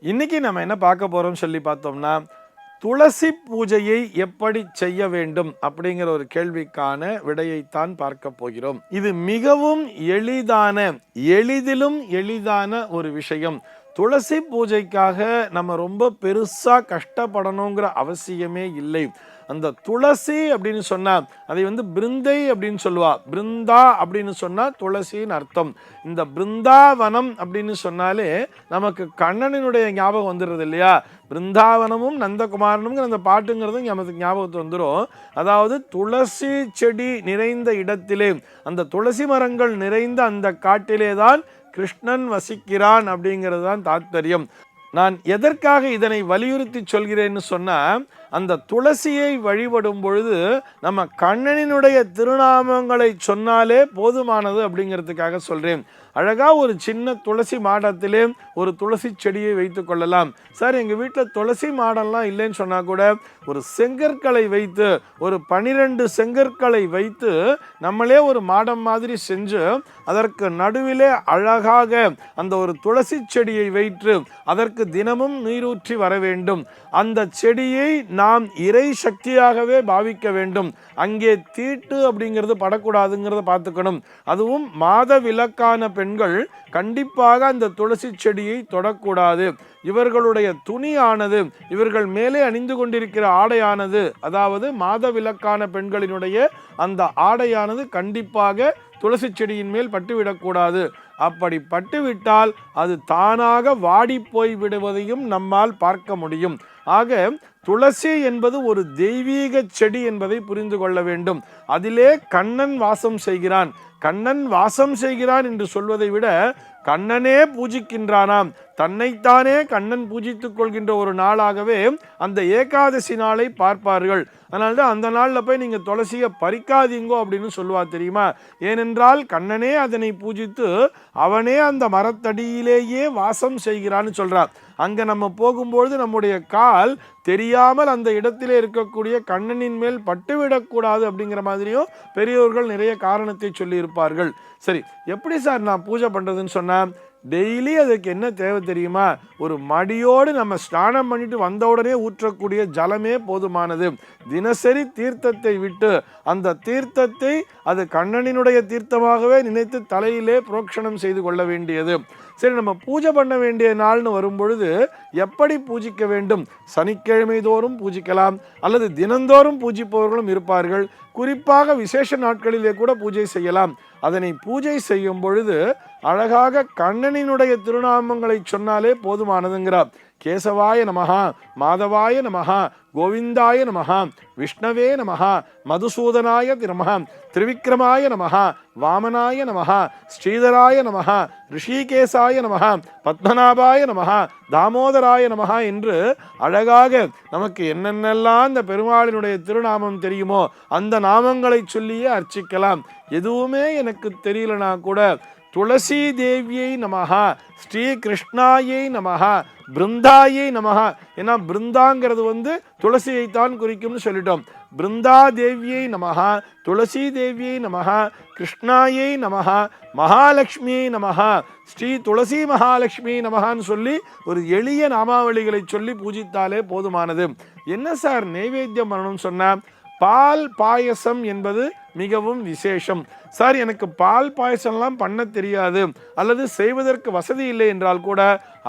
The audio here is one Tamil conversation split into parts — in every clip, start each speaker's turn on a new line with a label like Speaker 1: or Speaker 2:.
Speaker 1: இன்னைக்கு நம்ம என்ன பார்க்க போறோம் சொல்லி பார்த்தோம்னா துளசி பூஜையை எப்படி செய்ய வேண்டும் அப்படிங்கிற ஒரு கேள்விக்கான விடையைத்தான் பார்க்க போகிறோம். இது மிகவும் எளிதான எளிதிலும் எளிதான ஒரு விஷயம். துளசி பூஜைக்காக நம்ம ரொம்ப பெருசாக கஷ்டப்படணுங்கிற அவசியமே இல்லை. அந்த துளசி அப்படின்னு சொன்னால் அதை வந்து பிருந்தை அப்படின்னு சொல்லுவா. பிருந்தா அப்படின்னு சொன்னால் துளசின்னு அர்த்தம். இந்த பிருந்தாவனம் அப்படின்னு சொன்னாலே நமக்கு கண்ணனினுடைய ஞாபகம் வந்துடுறது இல்லையா? பிருந்தாவனமும் நந்தகுமாரனுங்கிற அந்த பாட்டுங்கிறதும் நமக்கு ஞாபகத்து வந்துடும் அதாவது துளசி செடி நிறைந்த இடத்திலே அந்த துளசி மரங்கள் நிறைந்த அந்த காட்டிலே தான் கிருஷ்ணன் வசிக்கிறான் அப்படிங்கிறது தான் தாத்பரியம். நான் எதற்காக இதனை வலியுறுத்தி சொல்கிறேன்னு சொன்னால் அந்த துளசியை வழிபடும் பொழுது நம்ம கண்ணனினுடைய திருநாமங்களை சொன்னாலே போதுமானது அப்படிங்கிறதுக்காக சொல்கிறேன் அழகாக ஒரு சின்ன துளசி மாடத்திலே ஒரு துளசி செடியை வைத்து கொள்ளலாம். சார் எங்கள் வீட்டில் துளசி மாடம்லாம் இல்லைன்னு சொன்னால் கூட ஒரு செங்கற்களை வைத்து ஒரு பனிரெண்டு செங்கற்களை வைத்து நம்மளே ஒரு மாடம் மாதிரி செஞ்சு அதற்கு நடுவிலே அழகாக அந்த ஒரு துளசி செடியை வைத்து அதற்கு தினமும் நீரூற்றி வர வேண்டும். அந்த செடியை நாம் இறை சக்தியாகவே பாவிக்க வேண்டும். அங்கே தீட்டு அப்படிங்கிறது படக்கூடாதுங்கிறத பார்த்துக்கணும். அதுவும் மாத விலக்கான பெண்கள் கண்டிப்பாக அந்த துளசி செடியை தொடக்கூடாது. இவர்களுடைய துணியானது இவர்கள் மேலே அணிந்து கொண்டிருக்கிற ஆடையானது அதாவது மாத விலக்கான பெண்களினுடைய அந்த ஆடையானது கண்டிப்பாக துளசி செடியின் மேல் பட்டுவிடக்கூடாது. அப்படி பட்டுவிட்டால் அது தானாக வாடி போய் விடுவதையும் நம்மால் பார்க்க முடியும். ஆக துளசி என்பது ஒரு தெய்வீக செடி என்பதை புரிந்து கொள்ள வேண்டும். அதிலே கண்ணன் வாசம் செய்கிறான். கண்ணன் வாசம் செய்கிறான் என்று சொல்வதை விட கண்ணனே பூஜிக்கின்றானாம். தன்னைத்தானே கண்ணன் பூஜித்துக் கொள்கின்ற ஒரு நாளாகவே அந்த ஏகாதசி நாளை பார்ப்பார்கள். அதனால்தான் அந்த நாளில் போய் நீங்கள் துளசியை பறிக்காதீங்கோ அப்படின்னு சொல்லுவா தெரியுமா? ஏனென்றால் கண்ணனே அதனை பூஜித்து அவனே அந்த மரத்தடியிலேயே வாசம் செய்கிறான்னு சொல்கிறான் அங்கே நம்ம போகும்பொழுது நம்முடைய கால் தெரியாமல் அந்த இடத்திலே இருக்கக்கூடிய கண்ணனின் மேல் பட்டுவிடக்கூடாது அப்படிங்கிற மாதிரியும் பெரியோர்கள் நிறைய காரணத்தை சொல்லியிருப்பார்கள். சரி எப்படி சார் நான் பூஜை பண்ணுறதுன்னு சொன்னால் டெய்லி அதுக்கு என்ன தேவை தெரியுமா? ஒரு மடியோடு நம்ம ஸ்நானம் பண்ணிட்டு வந்த உடனே ஊற்றக்கூடிய ஜலமே போதுமானது. தினசரி தீர்த்தத்தை விட்டு அந்த தீர்த்தத்தை அது கண்ணனினுடைய தீர்த்தமாகவே நினைத்து தலையிலே புரோக்ஷணம் செய்து கொள்ள வேண்டியது. சரி நம்ம பூஜை பண்ண வேண்டிய நாள்னு வரும்பொழுது எப்படி பூஜிக்க வேண்டும்? சனிக்கிழமை தோறும் பூஜிக்கலாம். அல்லது தினந்தோறும் பூஜிப்பவர்களும் இருப்பார்கள். குறிப்பாக விசேஷ நாட்களிலே கூட பூஜை செய்யலாம். அதனை பூஜை செய்யும் பொழுது அழகாக கண்ணனினுடைய திருநாமங்களை சொன்னாலே போதுமானதுங்கிறார். கேசவாய நமகா மாதவாய நமகா கோவிந்தாய நமகா விஷ்ணவே நமஹா மதுசூதனாய நமகா திரிவிக்ரமாய நமகா வாமனாய நமகா ஸ்ரீதராய நமகா ரிஷிகேசாய நமகா பத்மநாபாய நமகா தாமோதராய நமகா என்று அழகாக நமக்கு என்னென்னலாம் அந்த பெருமாளினுடைய திருநாமம் தெரியுமோ அந்த நாமங்களை சொல்லியே அர்ச்சிக்கலாம். எதுவுமே எனக்கு தெரியலனா கூட துளசி தேவியை நமகா ஸ்ரீ கிருஷ்ணாயை நமகா பிருந்தாயை நமகா ஏன்னா பிருந்தாங்கிறது வந்து துளசியை தான் குறிக்கும்னு சொல்லிட்டோம். பிருந்தா தேவியை நமகா துளசி தேவியை நமகா கிருஷ்ணாயை நமகா மகாலட்சுமியை நமகா ஸ்ரீ துளசி மகாலட்சுமி நமகான்னு சொல்லி ஒரு எளிய நாமாவளிகளை சொல்லி பூஜித்தாலே போதுமானது. என்ன சார் நைவேத்தியம் பண்ணணும்னு சொன்னால் பால் பாயசம் என்பது மிகவும் விசேஷம். சார் எனக்கு பால் பாயசம்லாம் பண்ண தெரியாது. அல்லது செய்வதற்கு வசதி இல்லை என்றால் கூட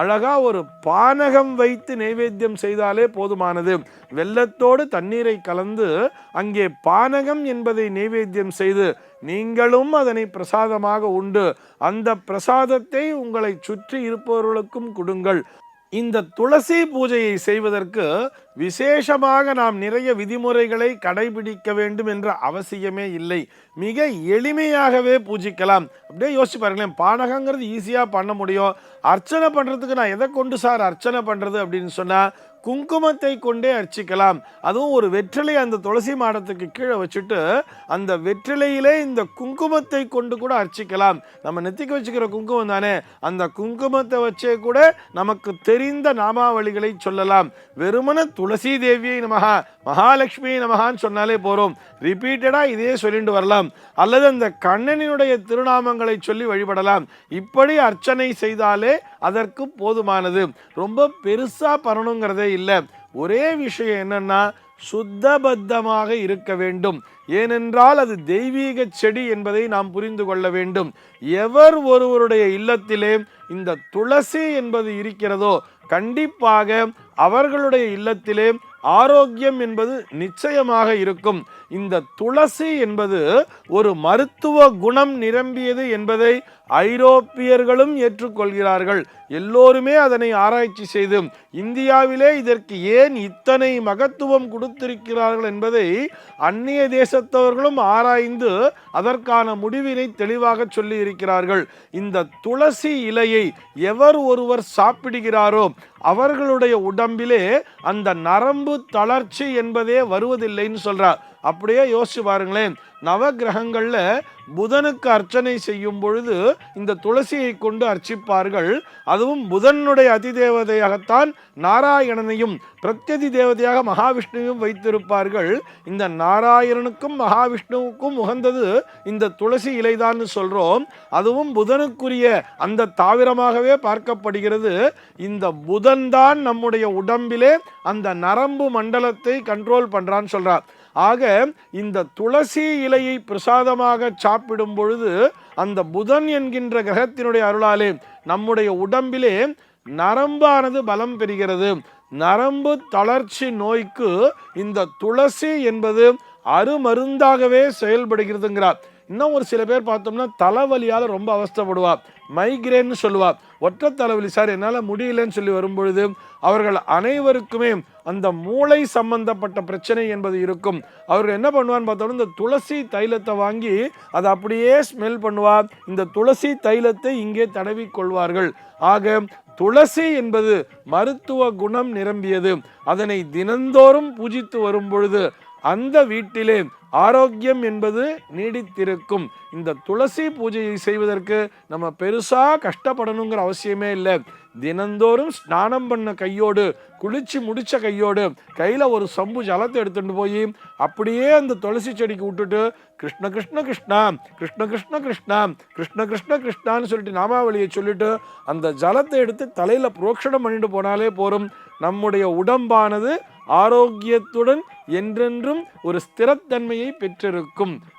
Speaker 1: அழகாக ஒரு பானகம் வைத்து நைவேத்தியம் செய்தாலே போதுமானது. வெள்ளத்தோடு தண்ணீரை கலந்து அங்கே பானகம் என்பதை நைவேத்தியம் செய்து நீங்களும் அதனை பிரசாதமாக உண்டு. அந்த பிரசாதத்தை உங்களை சுற்றி இருப்பவர்களுக்கும் கொடுங்கள். இந்த துளசி பூஜையை செய்வதற்கு விசேஷமாக நாம் நிறைய விதிமுறைகளை கடைபிடிக்க வேண்டும் என்ற அவசியமே இல்லை. மிக எளிமையாகவே பூஜிக்கலாம். அப்படியே யோசிச்சு பாருங்களேன் பானகங்கிறது ஈஸியாக பண்ண முடியும். அர்ச்சனை பண்ணுறதுக்கு நான் எதை கொண்டு சார் அர்ச்சனை பண்ணுறது அப்படின்னு சொன்னால் குங்குமத்தை கொண்டே அர்ச்சிக்கலாம். அதுவும் ஒரு வெற்றிலை அந்த துளசி மாடத்துக்கு கீழே வச்சுட்டு அந்த வெற்றிலையிலே இந்த குங்குமத்தை கொண்டு கூட அர்ச்சிக்கலாம். நம்ம நெத்திக்கு வச்சுக்கிற குங்குமம் தானே? அந்த குங்குமத்தை வச்சே கூட நமக்கு தெரிந்த நாமாவளிகளை சொல்லலாம். வெறுமன துளசி தேவியை நமகா மகாலட்சுமி நமகான்னு சொன்னாலே போகிறோம் ரிப்பீட்டடாக இதே சொல்லிட்டு வரலாம். அல்லது அந்த கண்ணனினுடைய திருநாமங்களை சொல்லி வழிபடலாம். இப்படி அர்ச்சனை செய்தாலே அதற்கு போதுமானது. ரொம்ப பெருசாக பண்ணணுங்கிறதை இல்லை. ஒரே விஷயம் என்னன்னா சுத்தபத்தமாக இருக்க வேண்டும். ஏனென்றால் அது தெய்வீக செடி என்பதை நாம் புரிந்து கொள்ள வேண்டும். எவர் ஒருவருடைய இல்லத்திலே இந்த துளசி என்பது இருக்கிறதோ கண்டிப்பாக அவர்களுடைய இல்லத்திலே ஆரோக்கியம் என்பது நிச்சயமாக இருக்கும். இந்த துளசி என்பது ஒரு மருத்துவ குணம் நிரம்பியது என்பதை ஐரோப்பியர்களும் ஏற்றுக்கொள்கிறார்கள். எல்லோருமே அதனை ஆராய்ச்சி செய்து இந்தியாவிலே இதற்கு ஏன் இத்தனை மகத்துவம் கொடுத்திருக்கிறார்கள் என்பதை அந்நிய தேசத்தவர்களும் ஆராய்ந்து அதற்கான முடிவினை தெளிவாக சொல்லி இருக்கிறார்கள் இந்த துளசி இலையை எவர் ஒருவர் சாப்பிடுகிறாரோ அவர்களுடைய உடம்பிலே அந்த நரம்பு தளர்ச்சி என்பதே வருவதில்லைன்னு சொல்றார். அப்படியே யோசிச்சு பாருங்களேன். நவகிரகங்களில் புதனுக்கு அர்ச்சனை செய்யும் பொழுது இந்த துளசியை கொண்டு அர்ச்சிப்பார்கள். அதுவும் புதனுடைய அதிதேவதையாகத்தான் நாராயணனையும் பிரத்யதி தேவதையாக மகாவிஷ்ணுவையும் வைத்திருப்பார்கள். இந்த நாராயணனுக்கும் மகாவிஷ்ணுவுக்கும் உகந்தது இந்த துளசி இலைதான் சொல்கிறோம் அதுவும் புதனுக்குரிய அந்த தாவிரமாகவே பார்க்கப்படுகிறது. இந்த புதன் தான் நம்முடைய உடம்பிலே அந்த நரம்பு மண்டலத்தை கண்ட்ரோல் பண்றான்னு சொல்றார். ஆக இந்த துளசி இலையை பிரசாதமாக சாப்பிடும் பொழுது அந்த புதன் என்கின்ற கிரகத்தினுடைய அருளாலே நம்முடைய உடம்பிலே நரம்பானது பலம் பெறுகிறது. நரம்பு தளர்ச்சி நோய்க்கு இந்த துளசி என்பது அருமருந்தாகவே செயல்படுகிறதுங்கிறார். இன்னும் ஒரு சில பேர் பார்த்தோம்னா தலைவலியால் ரொம்ப அவஸ்தப்படுவா. மைக்ரேன்னு சொல்லுவா. ஒற்றை தலைவலி சார் என்னால் முடியலன்னு சொல்லி வரும்பொழுது அவர்கள் அனைவருக்குமே அந்த மூளை சம்பந்தப்பட்ட பிரச்சனை என்பது இருக்கும். அவர்கள் என்ன பண்ணுவான்னு பார்த்தோம்னா இந்த துளசி தைலத்தை வாங்கி அதை அப்படியே ஸ்மெல் பண்ணுவா. இந்த துளசி தைலத்தை இங்கே தடவி கொள்வார்கள். ஆக துளசி என்பது மருத்துவ குணம் நிரம்பியது. அதனை தினந்தோறும் பூஜித்து வரும் பொழுது அந்த வீட்டிலே ஆரோக்கியம் என்பது நீடித்திருக்கும். இந்த துளசி பூஜையை செய்வதற்கு நம்ம பெருசாக கஷ்டப்படணுங்கிற அவசியமே இல்லை. தினந்தோறும் ஸ்நானம் பண்ண கையோடு குளிச்சு முடிச்ச கையோடு கையில் ஒரு சம்பு ஜலத்தை எடுத்துகிட்டு போய் அப்படியே அந்த துளசி செடிக்கு விட்டுட்டு கிருஷ்ண கிருஷ்ண கிருஷ்ணா கிருஷ்ண கிருஷ்ண கிருஷ்ணா கிருஷ்ண கிருஷ்ண கிருஷ்ணான்னு சொல்லிட்டு நாமாவளியை சொல்லிட்டு அந்த ஜலத்தை எடுத்து தலையில் புரோக்ஷணம் பண்ணிட்டு போனாலே போகும் நம்முடைய உடம்பானது ஆரோக்கியத்துடன் என்றென்றும் ஒரு ஸ்திரத்தன்மையை பெற்றிருக்கும்.